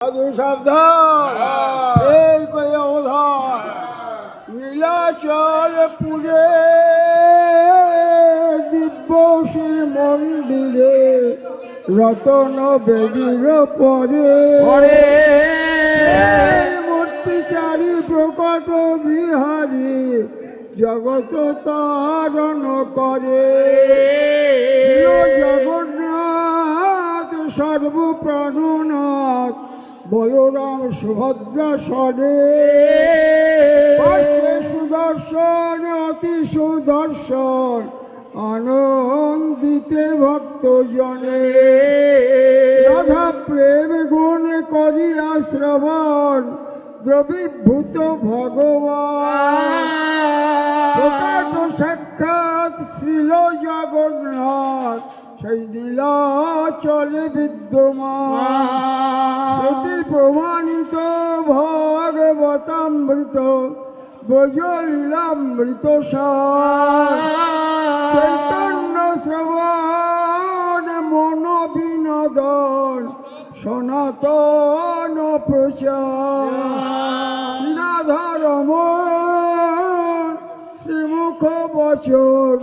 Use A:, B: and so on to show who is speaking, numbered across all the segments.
A: সাধু সাবধান এই কই অবধান নীলাচল পুরে দিব্য শ্রী মন্দিরে রতন বেদির পরে।
B: পরে।
A: মূর্তি চারি প্রকট বিহারী জগত তারণ করে। জগন্নাথ সর্বপ্রাণনাথ বলরাম সুভদ্রা পার্শ্বে সুদর্শন, অতি সুদর্শন, আনন্দিতে ভক্ত জনে রাধা প্রেম গুণ করিয়া শ্রবণ, দ্রবীভূত ভগবান। সাক্ষাৎ শ্রীল জগন্নাথ, সেই লীলা চলে বিদ্যমান। প্রমাণিত ভগবতামৃত ব্রজলীলামৃত সার। চৈতন্য শ্রবণ মন বিনোদন সনাতন প্রচার। শ্রীমুখ বচন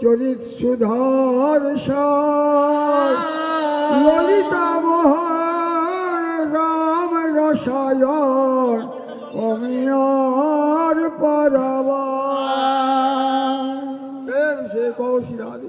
A: চরিত সুধার মোহন রাম রসায়ন অমিয়ার পরবা সে কৌশিরাদি